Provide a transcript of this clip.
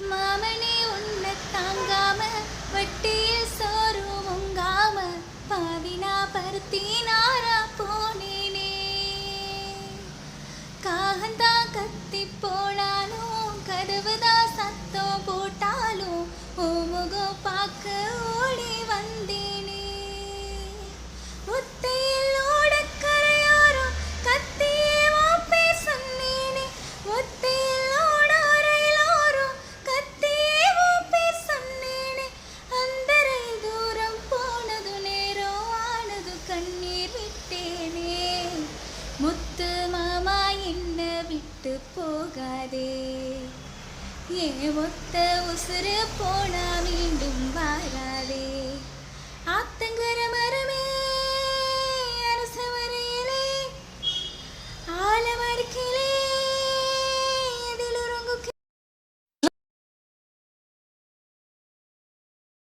மாமனே உன்னை தாங்காம வட்டியில் சோறு உங்காம பாவினா பருத்தினாரா போனேனே. காகந்தா கத்தி போனாலும் கதவுதா சத்தம் போட்டாலும் ஓ முகம் பார்க்க ஓடி வந்தேனே முத்து மாமா என்ன விட்டு போகாதே. ஏன் ஒத்த உசுறு போனா